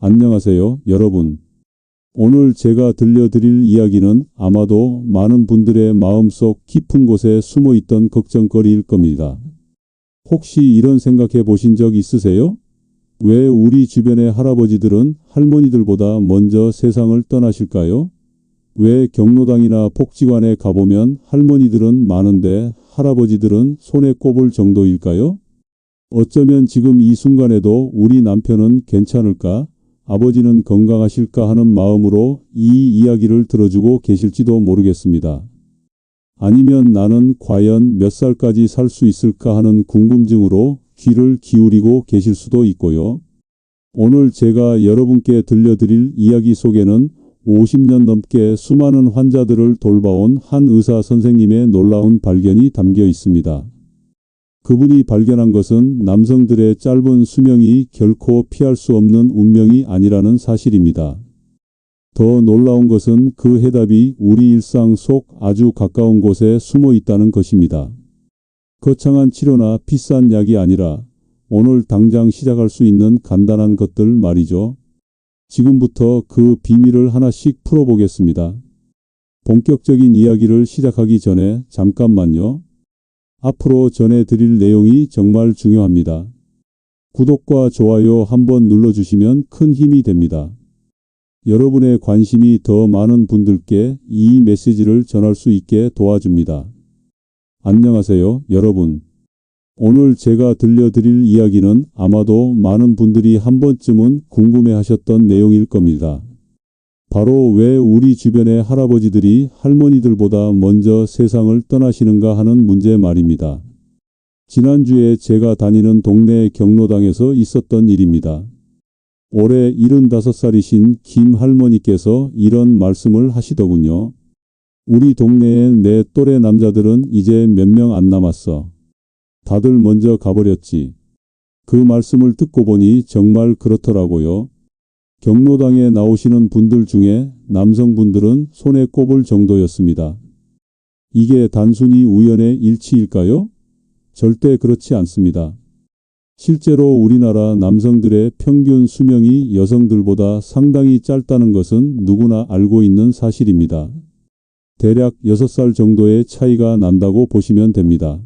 안녕하세요, 여러분. 오늘 제가 들려드릴 이야기는 아마도 많은 분들의 마음속 깊은 곳에 숨어 있던 걱정거리일 겁니다. 혹시 이런 생각해 보신 적 있으세요? 왜 우리 주변의 할아버지들은 할머니들보다 먼저 세상을 떠나실까요? 왜 경로당이나 복지관에 가보면 할머니들은 많은데 할아버지들은 손에 꼽을 정도일까요? 어쩌면 지금 이 순간에도 우리 남편은 괜찮을까? 아버지는 건강하실까 하는 마음으로 이 이야기를 들어주고 계실지도 모르겠습니다. 아니면 나는 과연 몇 살까지 살 수 있을까 하는 궁금증으로 귀를 기울이고 계실 수도 있고요. 오늘 제가 여러분께 들려드릴 이야기 속에는 50년 넘게 수많은 환자들을 돌봐온 한 의사 선생님의 놀라운 발견이 담겨 있습니다. 그분이 발견한 것은 남성들의 짧은 수명이 결코 피할 수 없는 운명이 아니라는 사실입니다. 더 놀라운 것은 그 해답이 우리 일상 속 아주 가까운 곳에 숨어 있다는 것입니다. 거창한 치료나 비싼 약이 아니라 오늘 당장 시작할 수 있는 간단한 것들 말이죠. 지금부터 그 비밀을 하나씩 풀어보겠습니다. 본격적인 이야기를 시작하기 전에 잠깐만요. 앞으로 전해드릴 내용이 정말 중요합니다. 구독과 좋아요 한번 눌러주시면 큰 힘이 됩니다. 여러분의 관심이 더 많은 분들께 이 메시지를 전할 수 있게 도와줍니다. 안녕하세요, 여러분. 오늘 제가 들려드릴 이야기는 아마도 많은 분들이 한 번쯤은 궁금해 하셨던 내용일 겁니다. 바로 왜 우리 주변의 할아버지들이 할머니들보다 먼저 세상을 떠나시는가 하는 문제 말입니다. 지난주에 제가 다니는 동네 경로당에서 있었던 일입니다. 올해 75살이신 김 할머니께서 이런 말씀을 하시더군요. 우리 동네에 내 또래 남자들은 이제 몇 명 안 남았어. 다들 먼저 가버렸지. 그 말씀을 듣고 보니 정말 그렇더라고요. 경로당에 나오시는 분들 중에 남성분들은 손에 꼽을 정도였습니다. 이게 단순히 우연의 일치일까요? 절대 그렇지 않습니다. 실제로 우리나라 남성들의 평균 수명이 여성들보다 상당히 짧다는 것은 누구나 알고 있는 사실입니다. 대략 6살 정도의 차이가 난다고 보시면 됩니다.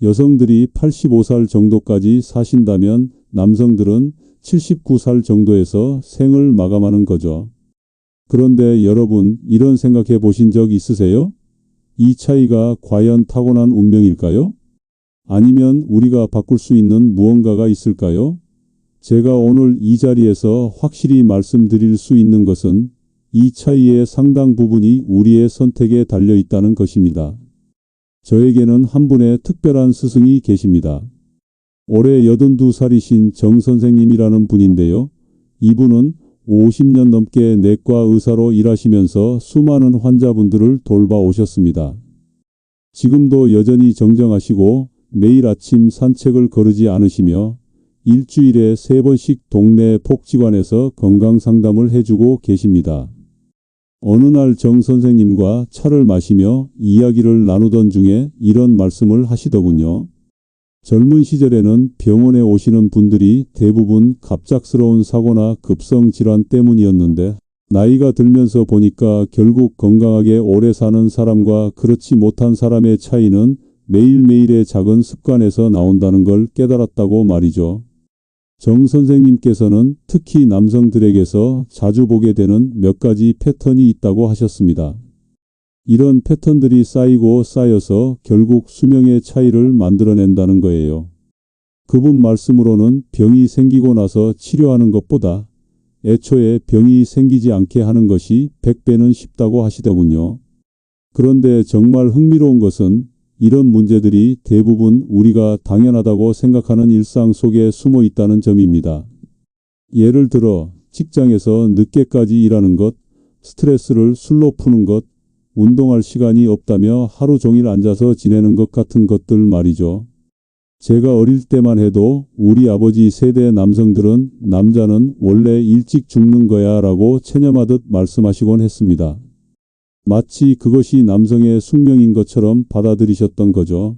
여성들이 85살 정도까지 사신다면 남성들은 79살 정도에서 생을 마감하는 거죠. 그런데 여러분 이런 생각해 보신 적 있으세요? 이 차이가 과연 타고난 운명일까요? 아니면 우리가 바꿀 수 있는 무언가가 있을까요? 제가 오늘 이 자리에서 확실히 말씀드릴 수 있는 것은 이 차이의 상당 부분이 우리의 선택에 달려 있다는 것입니다. 저에게는 한 분의 특별한 스승이 계십니다. 올해 82살이신 정 선생님이라는 분인데요. 이분은 50년 넘게 내과 의사로 일하시면서 수많은 환자분들을 돌봐 오셨습니다. 지금도 여전히 정정하시고 매일 아침 산책을 거르지 않으시며 일주일에 세 번씩 동네 복지관에서 건강 상담을 해주고 계십니다. 어느 날 정 선생님과 차를 마시며 이야기를 나누던 중에 이런 말씀을 하시더군요. 젊은 시절에는 병원에 오시는 분들이 대부분 갑작스러운 사고나 급성 질환 때문이었는데 나이가 들면서 보니까 결국 건강하게 오래 사는 사람과 그렇지 못한 사람의 차이는 매일매일의 작은 습관에서 나온다는 걸 깨달았다고 말이죠. 정 선생님께서는 특히 남성들에게서 자주 보게 되는 몇 가지 패턴이 있다고 하셨습니다. 이런 패턴들이 쌓이고 쌓여서 결국 수명의 차이를 만들어낸다는 거예요. 그분 말씀으로는 병이 생기고 나서 치료하는 것보다 애초에 병이 생기지 않게 하는 것이 100배는 쉽다고 하시더군요. 그런데 정말 흥미로운 것은 이런 문제들이 대부분 우리가 당연하다고 생각하는 일상 속에 숨어 있다는 점입니다. 예를 들어 직장에서 늦게까지 일하는 것, 스트레스를 술로 푸는 것, 운동할 시간이 없다며 하루 종일 앉아서 지내는 것 같은 것들 말이죠. 제가 어릴 때만 해도 우리 아버지 세대 남성들은 남자는 원래 일찍 죽는 거야 라고 체념하듯 말씀하시곤 했습니다. 마치 그것이 남성의 숙명인 것처럼 받아들이셨던 거죠.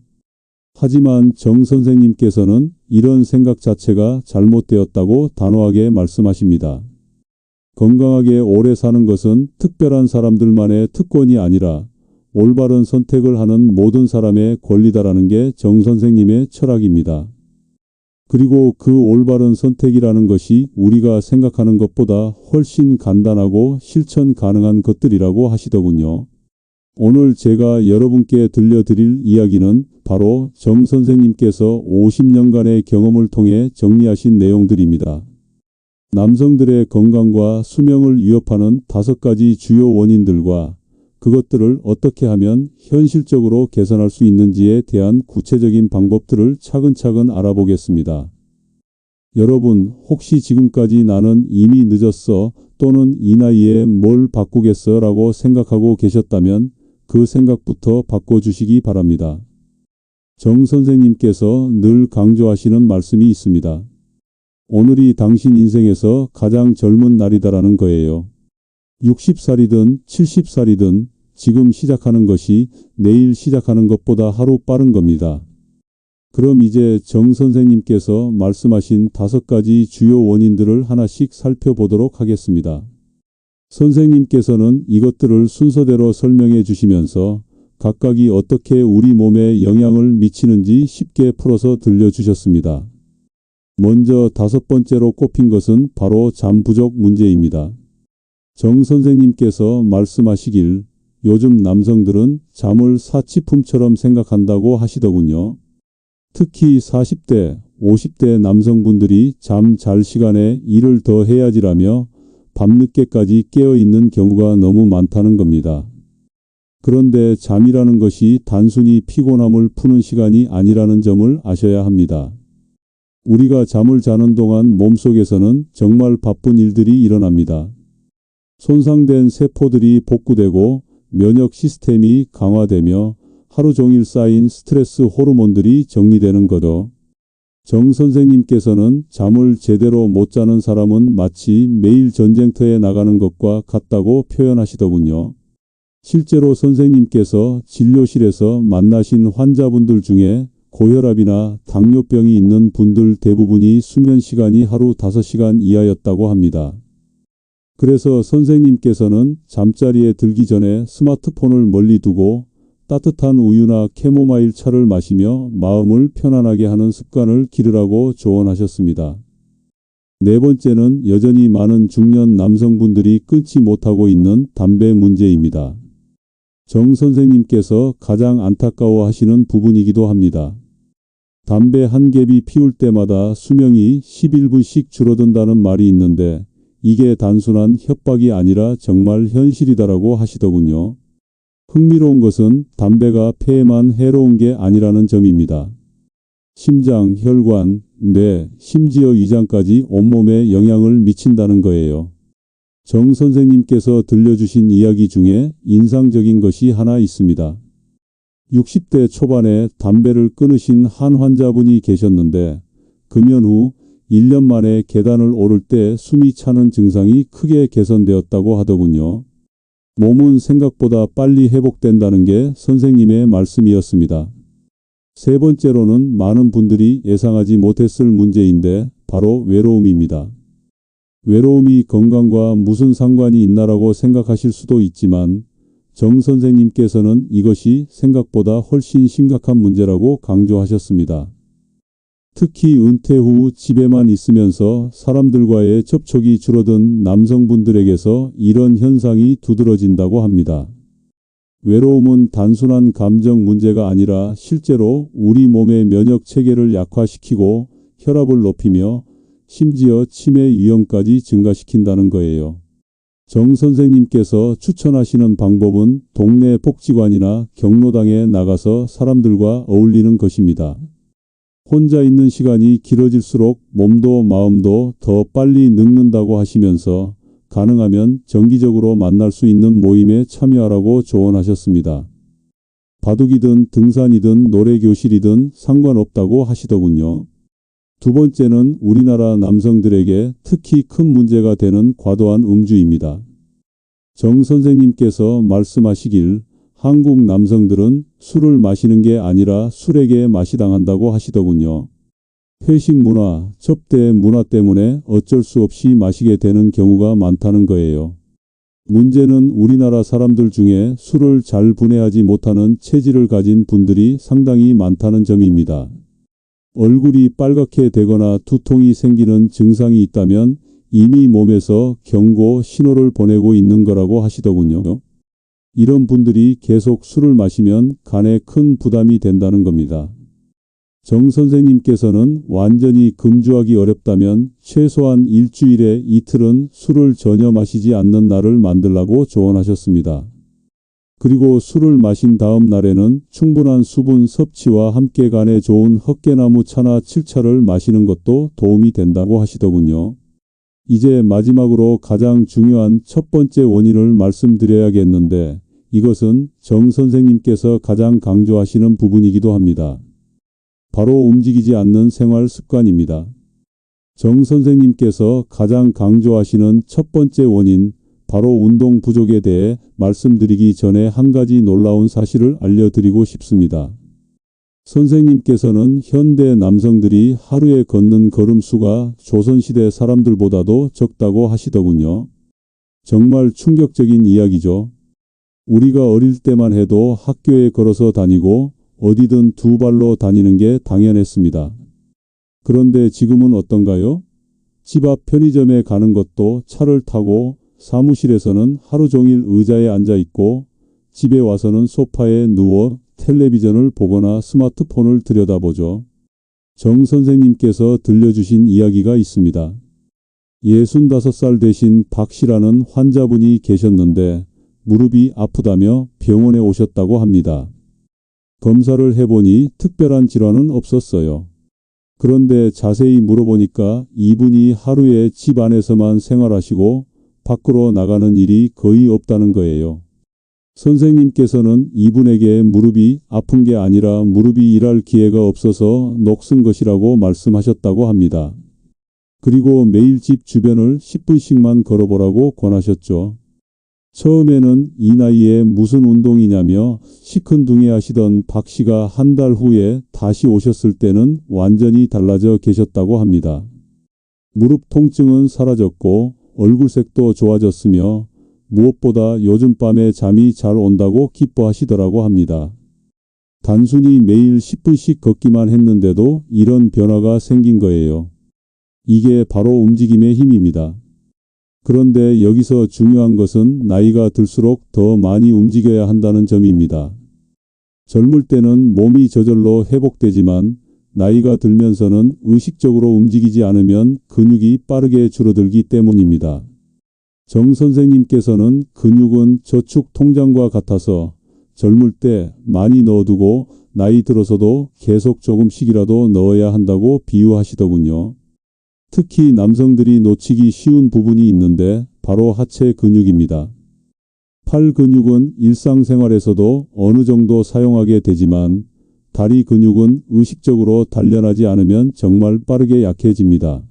하지만 정 선생님께서는 이런 생각 자체가 잘못되었다고 단호하게 말씀하십니다. 건강하게 오래 사는 것은 특별한 사람들만의 특권이 아니라 올바른 선택을 하는 모든 사람의 권리다라는 게 정 선생님의 철학입니다. 그리고 그 올바른 선택이라는 것이 우리가 생각하는 것보다 훨씬 간단하고 실천 가능한 것들이라고 하시더군요. 오늘 제가 여러분께 들려드릴 이야기는 바로 정 선생님께서 50년간의 경험을 통해 정리하신 내용들입니다. 남성들의 건강과 수명을 위협하는 다섯 가지 주요 원인들과 그것들을 어떻게 하면 현실적으로 개선할 수 있는지에 대한 구체적인 방법들을 차근차근 알아보겠습니다. 여러분, 혹시 지금까지 나는 이미 늦었어 또는 이 나이에 뭘 바꾸겠어 라고 생각하고 계셨다면 그 생각부터 바꿔주시기 바랍니다. 정 선생님께서 늘 강조하시는 말씀이 있습니다. 오늘이 당신 인생에서 가장 젊은 날이다라는 거예요. 60살이든 70살이든 지금 시작하는 것이 내일 시작하는 것보다 하루 빠른 겁니다. 그럼 이제 정 선생님께서 말씀하신 다섯 가지 주요 원인들을 하나씩 살펴보도록 하겠습니다. 선생님께서는 이것들을 순서대로 설명해 주시면서 각각이 어떻게 우리 몸에 영향을 미치는지 쉽게 풀어서 들려주셨습니다. 먼저 다섯 번째로 꼽힌 것은 바로 잠 부족 문제입니다. 정 선생님께서 말씀하시길 요즘 남성들은 잠을 사치품처럼 생각한다고 하시더군요. 특히 40대, 50대 남성분들이 잠 잘 시간에 일을 더 해야지라며 밤늦게까지 깨어 있는 경우가 너무 많다는 겁니다. 그런데 잠이라는 것이 단순히 피곤함을 푸는 시간이 아니라는 점을 아셔야 합니다. 우리가 잠을 자는 동안 몸속에서는 정말 바쁜 일들이 일어납니다. 손상된 세포들이 복구되고 면역 시스템이 강화되며 하루 종일 쌓인 스트레스 호르몬들이 정리되는 거죠. 정 선생님께서는 잠을 제대로 못 자는 사람은 마치 매일 전쟁터에 나가는 것과 같다고 표현하시더군요. 실제로 선생님께서 진료실에서 만나신 환자분들 중에 고혈압이나 당뇨병이 있는 분들 대부분이 수면 시간이 하루 5시간 이하였다고 합니다. 그래서 선생님께서는 잠자리에 들기 전에 스마트폰을 멀리 두고 따뜻한 우유나 캐모마일 차를 마시며 마음을 편안하게 하는 습관을 기르라고 조언하셨습니다. 네 번째는 여전히 많은 중년 남성분들이 끊지 못하고 있는 담배 문제입니다. 정 선생님께서 가장 안타까워 하시는 부분이기도 합니다. 담배 한 갭이 피울 때마다 수명이 11분씩 줄어든다는 말이 있는데 이게 단순한 협박이 아니라 정말 현실이다라고 하시더군요. 흥미로운 것은 담배가 폐에만 해로운 게 아니라는 점입니다. 심장, 혈관, 뇌, 심지어 위장까지 온몸에 영향을 미친다는 거예요. 정 선생님께서 들려주신 이야기 중에 인상적인 것이 하나 있습니다. 60대 초반에 담배를 끊으신 한 환자분이 계셨는데 금연 후 1년 만에 계단을 오를 때 숨이 차는 증상이 크게 개선되었다고 하더군요. 몸은 생각보다 빨리 회복된다는 게 선생님의 말씀이었습니다. 세 번째로는 많은 분들이 예상하지 못했을 문제인데 바로 외로움입니다. 외로움이 건강과 무슨 상관이 있나라고 생각하실 수도 있지만 정 선생님께서는 이것이 생각보다 훨씬 심각한 문제라고 강조하셨습니다. 특히 은퇴 후 집에만 있으면서 사람들과의 접촉이 줄어든 남성분들에게서 이런 현상이 두드러진다고 합니다. 외로움은 단순한 감정 문제가 아니라 실제로 우리 몸의 면역 체계를 약화시키고 혈압을 높이며 심지어 치매 위험까지 증가시킨다는 거예요. 정 선생님께서 추천하시는 방법은 동네 복지관이나 경로당에 나가서 사람들과 어울리는 것입니다. 혼자 있는 시간이 길어질수록 몸도 마음도 더 빨리 늙는다고 하시면서 가능하면 정기적으로 만날 수 있는 모임에 참여하라고 조언하셨습니다. 바둑이든 등산이든 노래교실이든 상관없다고 하시더군요. 두 번째는 우리나라 남성들에게 특히 큰 문제가 되는 과도한 음주입니다. 정 선생님께서 말씀하시길 한국 남성들은 술을 마시는 게 아니라 술에게 맛이 당한다고 하시더군요. 회식 문화, 접대 문화 때문에 어쩔 수 없이 마시게 되는 경우가 많다는 거예요. 문제는 우리나라 사람들 중에 술을 잘 분해하지 못하는 체질을 가진 분들이 상당히 많다는 점입니다. 얼굴이 빨갛게 되거나 두통이 생기는 증상이 있다면 이미 몸에서 경고 신호를 보내고 있는 거라고 하시더군요. 이런 분들이 계속 술을 마시면 간에 큰 부담이 된다는 겁니다. 정 선생님께서는 완전히 금주하기 어렵다면 최소한 일주일에 이틀은 술을 전혀 마시지 않는 날을 만들라고 조언하셨습니다. 그리고 술을 마신 다음 날에는 충분한 수분 섭취와 함께 간에 좋은 헛개나무 차나 칠차를 마시는 것도 도움이 된다고 하시더군요. 이제 마지막으로 가장 중요한 첫 번째 원인을 말씀드려야겠는데 이것은 정 선생님께서 가장 강조하시는 부분이기도 합니다. 바로 움직이지 않는 생활 습관입니다. 정 선생님께서 가장 강조하시는 첫 번째 원인, 바로 운동 부족에 대해 말씀드리기 전에 한 가지 놀라운 사실을 알려드리고 싶습니다. 선생님께서는 현대 남성들이 하루에 걷는 걸음수가 조선시대 사람들보다도 적다고 하시더군요. 정말 충격적인 이야기죠. 우리가 어릴 때만 해도 학교에 걸어서 다니고 어디든 두 발로 다니는 게 당연했습니다. 그런데 지금은 어떤가요? 집 앞 편의점에 가는 것도 차를 타고 사무실에서는 하루 종일 의자에 앉아 있고 집에 와서는 소파에 누워 텔레비전을 보거나 스마트폰을 들여다보죠. 정 선생님께서 들려주신 이야기가 있습니다. 65살 되신 박 씨라는 환자분이 계셨는데 무릎이 아프다며 병원에 오셨다고 합니다. 검사를 해보니 특별한 질환은 없었어요. 그런데 자세히 물어보니까 이분이 하루에 집 안에서만 생활하시고 밖으로 나가는 일이 거의 없다는 거예요. 선생님께서는 이분에게 무릎이 아픈 게 아니라 무릎이 일할 기회가 없어서 녹슨 것이라고 말씀하셨다고 합니다. 그리고 매일 집 주변을 10분씩만 걸어보라고 권하셨죠. 처음에는 이 나이에 무슨 운동이냐며 시큰둥해 하시던 박 씨가 한 달 후에 다시 오셨을 때는 완전히 달라져 계셨다고 합니다. 무릎 통증은 사라졌고 얼굴색도 좋아졌으며 무엇보다 요즘 밤에 잠이 잘 온다고 기뻐하시더라고 합니다. 단순히 매일 10분씩 걷기만 했는데도 이런 변화가 생긴 거예요. 이게 바로 움직임의 힘입니다. 그런데 여기서 중요한 것은 나이가 들수록 더 많이 움직여야 한다는 점입니다. 젊을 때는 몸이 저절로 회복되지만 나이가 들면서는 의식적으로 움직이지 않으면 근육이 빠르게 줄어들기 때문입니다. 정 선생님께서는 근육은 저축 통장과 같아서 젊을 때 많이 넣어두고 나이 들어서도 계속 조금씩이라도 넣어야 한다고 비유하시더군요. 특히 남성들이 놓치기 쉬운 부분이 있는데 바로 하체 근육입니다. 팔 근육은 일상생활에서도 어느 정도 사용하게 되지만 다리 근육은 의식적으로 단련하지 않으면 정말 빠르게 약해집니다.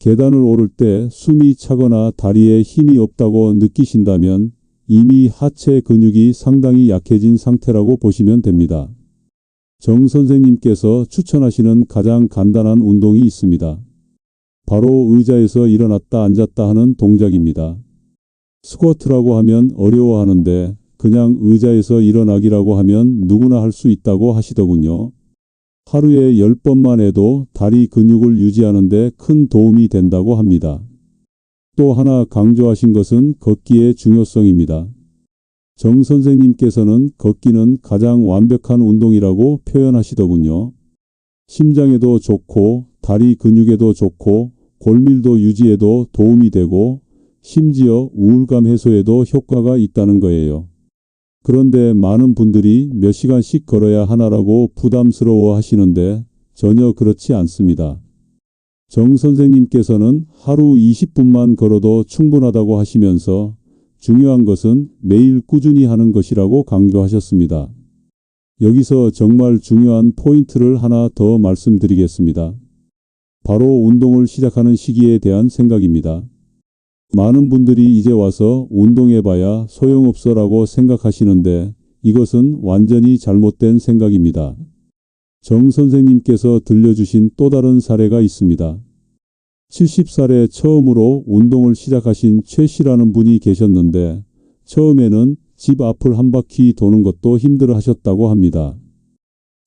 계단을 오를 때 숨이 차거나 다리에 힘이 없다고 느끼신다면 이미 하체 근육이 상당히 약해진 상태라고 보시면 됩니다. 정 선생님께서 추천하시는 가장 간단한 운동이 있습니다. 바로 의자에서 일어났다 앉았다 하는 동작입니다. 스쿼트라고 하면 어려워하는데 그냥 의자에서 일어나기라고 하면 누구나 할 수 있다고 하시더군요. 하루에 10번만 해도 다리 근육을 유지하는데 큰 도움이 된다고 합니다. 또 하나 강조하신 것은 걷기의 중요성입니다. 정 선생님께서는 걷기는 가장 완벽한 운동이라고 표현하시더군요. 심장에도 좋고 다리 근육에도 좋고 골밀도 유지에도 도움이 되고 심지어 우울감 해소에도 효과가 있다는 거예요. 그런데 많은 분들이 몇 시간씩 걸어야 하나라고 부담스러워 하시는데 전혀 그렇지 않습니다. 정 선생님께서는 하루 20분만 걸어도 충분하다고 하시면서 중요한 것은 매일 꾸준히 하는 것이라고 강조하셨습니다. 여기서 정말 중요한 포인트를 하나 더 말씀드리겠습니다. 바로 운동을 시작하는 시기에 대한 생각입니다. 많은 분들이 이제 와서 운동해봐야 소용없어라고 생각하시는데 이것은 완전히 잘못된 생각입니다. 정 선생님께서 들려주신 또 다른 사례가 있습니다. 70살에 처음으로 운동을 시작하신 최 씨라는 분이 계셨는데 처음에는 집 앞을 한 바퀴 도는 것도 힘들어 하셨다고 합니다.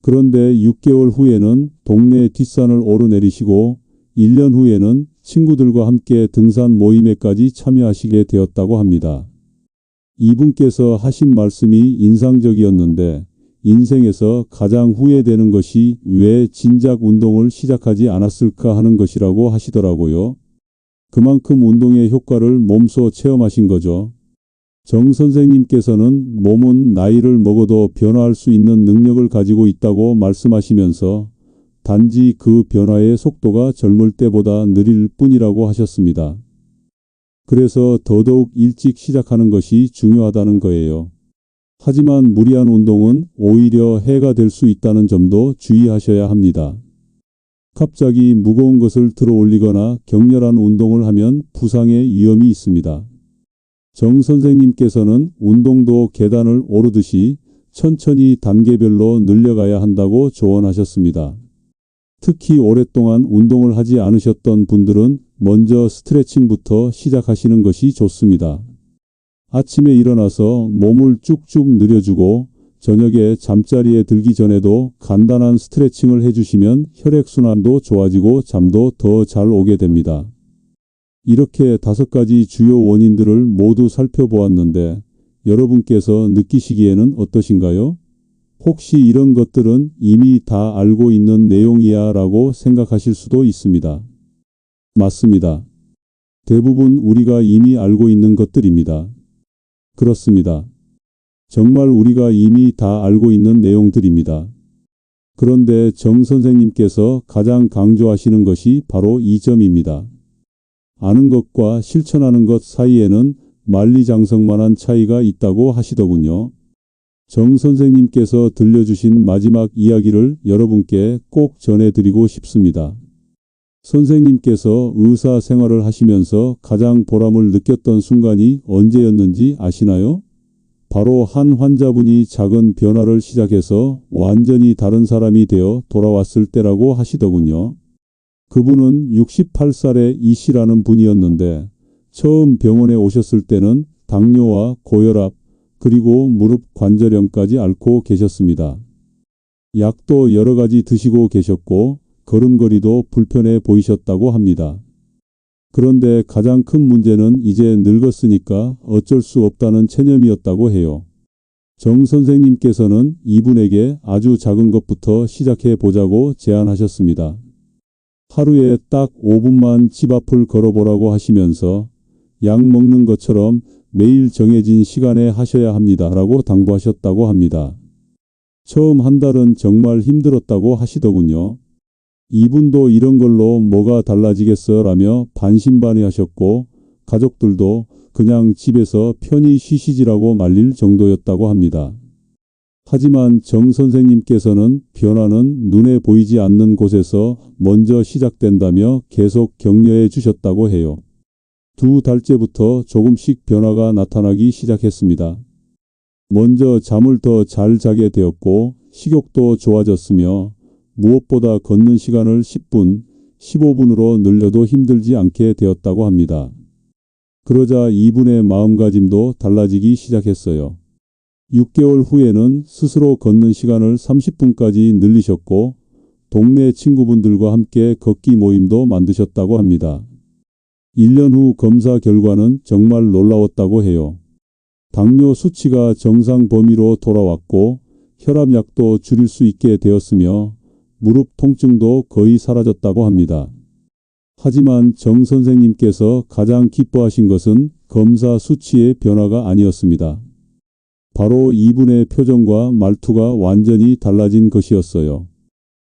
그런데 6개월 후에는 동네 뒷산을 오르내리시고 1년 후에는 친구들과 함께 등산 모임에까지 참여하시게 되었다고 합니다. 이분께서 하신 말씀이 인상적이었는데 인생에서 가장 후회되는 것이 왜 진작 운동을 시작하지 않았을까 하는 것이라고 하시더라고요. 그만큼 운동의 효과를 몸소 체험하신 거죠. 정 선생님께서는 몸은 나이를 먹어도 변화할 수 있는 능력을 가지고 있다고 말씀하시면서 단지 그 변화의 속도가 젊을 때보다 느릴 뿐이라고 하셨습니다. 그래서 더더욱 일찍 시작하는 것이 중요하다는 거예요. 하지만 무리한 운동은 오히려 해가 될 수 있다는 점도 주의하셔야 합니다. 갑자기 무거운 것을 들어 올리거나 격렬한 운동을 하면 부상의 위험이 있습니다. 정 선생님께서는 운동도 계단을 오르듯이 천천히 단계별로 늘려가야 한다고 조언하셨습니다. 특히 오랫동안 운동을 하지 않으셨던 분들은 먼저 스트레칭부터 시작하시는 것이 좋습니다. 아침에 일어나서 몸을 쭉쭉 늘여주고 저녁에 잠자리에 들기 전에도 간단한 스트레칭을 해주시면 혈액순환도 좋아지고 잠도 더 잘 오게 됩니다. 이렇게 다섯 가지 주요 원인들을 모두 살펴보았는데 여러분께서 느끼시기에는 어떠신가요? 혹시 이런 것들은 이미 다 알고 있는 내용이야 라고 생각하실 수도 있습니다. 맞습니다. 대부분 우리가 이미 알고 있는 것들입니다. 그렇습니다. 정말 우리가 이미 다 알고 있는 내용들입니다. 그런데 정 선생님께서 가장 강조하시는 것이 바로 이 점입니다. 아는 것과 실천하는 것 사이에는 만리장성만한 차이가 있다고 하시더군요. 정 선생님께서 들려주신 마지막 이야기를 여러분께 꼭 전해드리고 싶습니다. 선생님께서 의사 생활을 하시면서 가장 보람을 느꼈던 순간이 언제였는지 아시나요? 바로 한 환자분이 작은 변화를 시작해서 완전히 다른 사람이 되어 돌아왔을 때라고 하시더군요. 그분은 68살의 이 씨라는 분이었는데 처음 병원에 오셨을 때는 당뇨와 고혈압 그리고 무릎 관절염까지 앓고 계셨습니다. 약도 여러 가지 드시고 계셨고 걸음걸이도 불편해 보이셨다고 합니다. 그런데 가장 큰 문제는 이제 늙었으니까 어쩔 수 없다는 체념이었다고 해요. 정 선생님께서는 이분에게 아주 작은 것부터 시작해 보자고 제안하셨습니다. 하루에 딱 5분만 집 앞을 걸어보라고 하시면서 약 먹는 것처럼 매일 정해진 시간에 하셔야 합니다. 라고 당부하셨다고 합니다. 처음 한 달은 정말 힘들었다고 하시더군요. 이분도 이런 걸로 뭐가 달라지겠어 라며 반신반의 하셨고 가족들도 그냥 집에서 편히 쉬시지라고 말릴 정도였다고 합니다. 하지만 정 선생님께서는 변화는 눈에 보이지 않는 곳에서 먼저 시작된다며 계속 격려해 주셨다고 해요. 두 달째부터 조금씩 변화가 나타나기 시작했습니다. 먼저 잠을 더 잘 자게 되었고 식욕도 좋아졌으며 무엇보다 걷는 시간을 10분, 15분으로 늘려도 힘들지 않게 되었다고 합니다. 그러자 이분의 마음가짐도 달라지기 시작했어요. 6개월 후에는 스스로 걷는 시간을 30분까지 늘리셨고 동네 친구분들과 함께 걷기 모임도 만드셨다고 합니다. 1년 후 검사 결과는 정말 놀라웠다고 해요. 당뇨 수치가 정상 범위로 돌아왔고 혈압약도 줄일 수 있게 되었으며 무릎 통증도 거의 사라졌다고 합니다. 하지만 정 선생님께서 가장 기뻐하신 것은 검사 수치의 변화가 아니었습니다. 바로 이분의 표정과 말투가 완전히 달라진 것이었어요.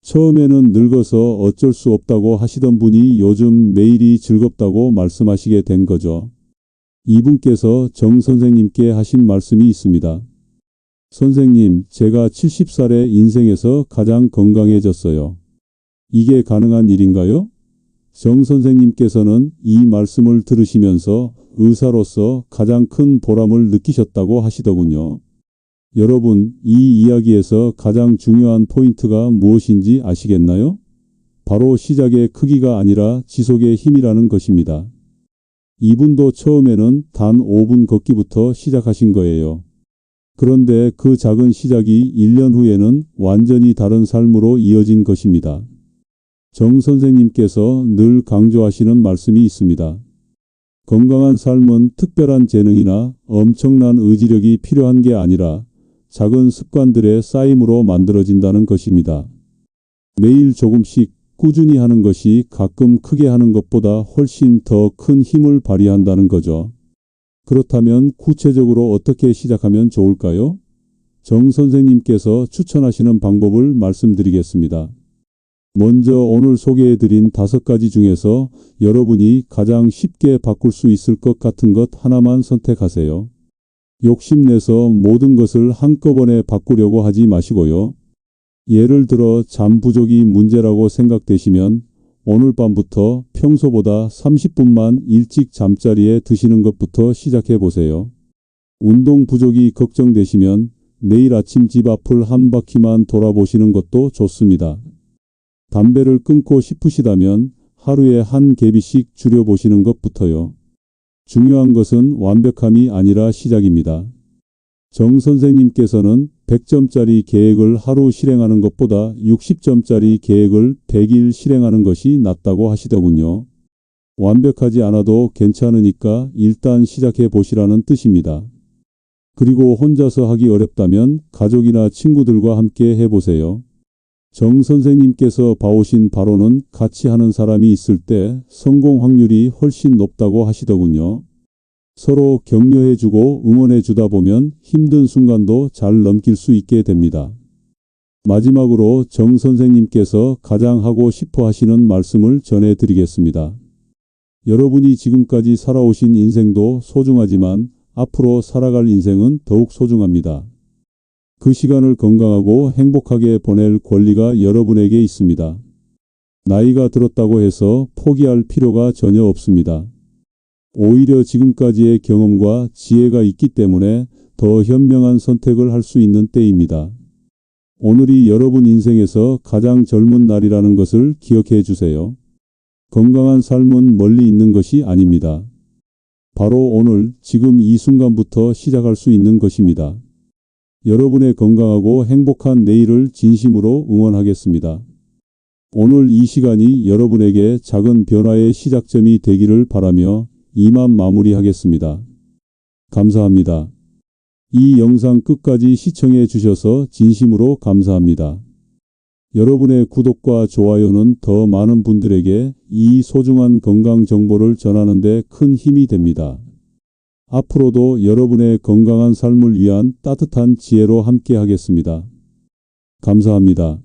처음에는 늙어서 어쩔 수 없다고 하시던 분이 요즘 매일이 즐겁다고 말씀하시게 된 거죠. 이분께서 정 선생님께 하신 말씀이 있습니다. 선생님, 제가 70살에 인생에서 가장 건강해졌어요. 이게 가능한 일인가요? 정 선생님께서는 이 말씀을 들으시면서 의사로서 가장 큰 보람을 느끼셨다고 하시더군요. 여러분, 이 이야기에서 가장 중요한 포인트가 무엇인지 아시겠나요? 바로 시작의 크기가 아니라 지속의 힘이라는 것입니다. 이분도 처음에는 단 5분 걷기부터 시작하신 거예요. 그런데 그 작은 시작이 1년 후에는 완전히 다른 삶으로 이어진 것입니다. 정 선생님께서 늘 강조하시는 말씀이 있습니다. 건강한 삶은 특별한 재능이나 엄청난 의지력이 필요한 게 아니라 작은 습관들의 쌓임으로 만들어진다는 것입니다. 매일 조금씩 꾸준히 하는 것이 가끔 크게 하는 것보다 훨씬 더 큰 힘을 발휘한다는 거죠. 그렇다면 구체적으로 어떻게 시작하면 좋을까요? 정 선생님께서 추천하시는 방법을 말씀드리겠습니다. 먼저 오늘 소개해드린 다섯 가지 중에서 여러분이 가장 쉽게 바꿀 수 있을 것 같은 것 하나만 선택하세요. 욕심내서 모든 것을 한꺼번에 바꾸려고 하지 마시고요. 예를 들어 잠 부족이 문제라고 생각되시면 오늘 밤부터 평소보다 30분만 일찍 잠자리에 드시는 것부터 시작해 보세요. 운동 부족이 걱정되시면 내일 아침 집 앞을 한 바퀴만 돌아보시는 것도 좋습니다. 담배를 끊고 싶으시다면 하루에 한 개비씩 줄여보시는 것부터요. 중요한 것은 완벽함이 아니라 시작입니다. 정 선생님께서는 100점짜리 계획을 하루 실행하는 것보다 60점짜리 계획을 100일 실행하는 것이 낫다고 하시더군요. 완벽하지 않아도 괜찮으니까 일단 시작해 보시라는 뜻입니다. 그리고 혼자서 하기 어렵다면 가족이나 친구들과 함께 해보세요. 정 선생님께서 봐오신 바로는 같이 하는 사람이 있을 때 성공 확률이 훨씬 높다고 하시더군요. 서로 격려해주고 응원해주다 보면 힘든 순간도 잘 넘길 수 있게 됩니다. 마지막으로 정 선생님께서 가장 하고 싶어 하시는 말씀을 전해드리겠습니다. 여러분이 지금까지 살아오신 인생도 소중하지만 앞으로 살아갈 인생은 더욱 소중합니다. 그 시간을 건강하고 행복하게 보낼 권리가 여러분에게 있습니다. 나이가 들었다고 해서 포기할 필요가 전혀 없습니다. 오히려 지금까지의 경험과 지혜가 있기 때문에 더 현명한 선택을 할 수 있는 때입니다. 오늘이 여러분 인생에서 가장 젊은 날이라는 것을 기억해 주세요. 건강한 삶은 멀리 있는 것이 아닙니다. 바로 오늘, 지금 이 순간부터 시작할 수 있는 것입니다. 여러분의 건강하고 행복한 내일을 진심으로 응원하겠습니다. 오늘 이 시간이 여러분에게 작은 변화의 시작점이 되기를 바라며 이만 마무리하겠습니다. 감사합니다. 이 영상 끝까지 시청해 주셔서 진심으로 감사합니다. 여러분의 구독과 좋아요는 더 많은 분들에게 이 소중한 건강 정보를 전하는 데 큰 힘이 됩니다. 앞으로도 여러분의 건강한 삶을 위한 따뜻한 지혜로 함께 하겠습니다. 감사합니다.